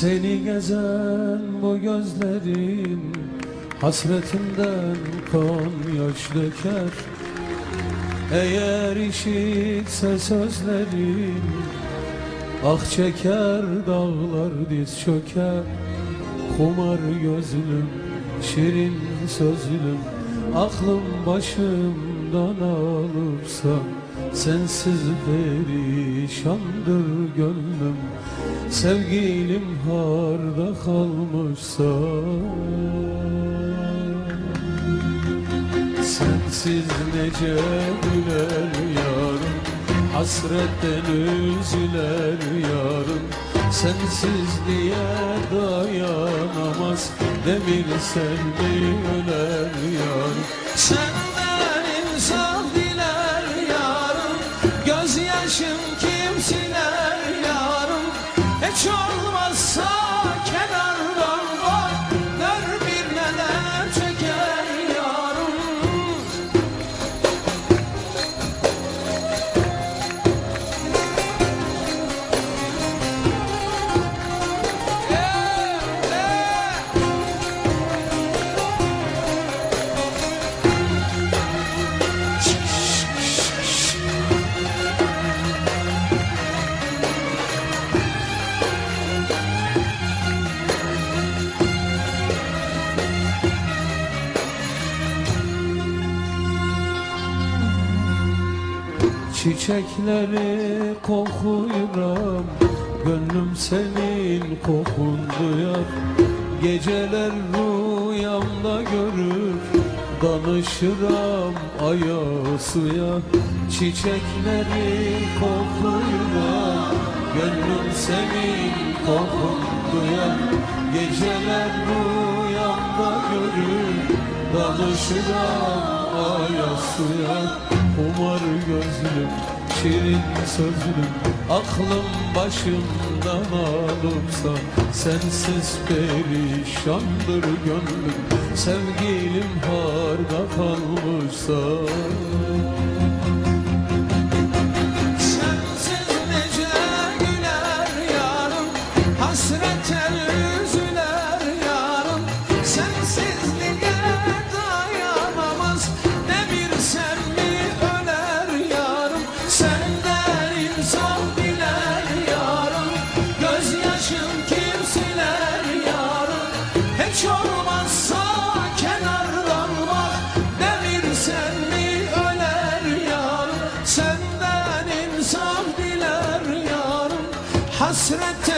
Seni gezen bu gözlerin Hasretinden kan yaş döker. Eğer işitse sözlerin Ah çeker dağlar diz çöker. Kumar gözlüm, şirin sözlüm Aklım başımdan alırsa Sensiz perişandır gönlüm. Sevgilim harda kalmışsa. Sensiz nece güler yarım Hasretten üzüler yarım Sensizliğe dayanamaz Demir selvi öler yarım Senden John. Çiçekleri kokuyuram. Gönlüm senin kokun duyar Geceler rüyamda görür. Danışıram aya suya. Çiçekleri kokuyuram. Gönlüm senin kokun duyar Geceler rüyamda görür Danışıram aya suya. Kumar gözlüm, şirin sözlüm Aklım başımdan alırsa Sensiz perişandır gönlüm. Sevgilim harda kalmışsa. Sensiz nece güler yarım Hasretten Hasretten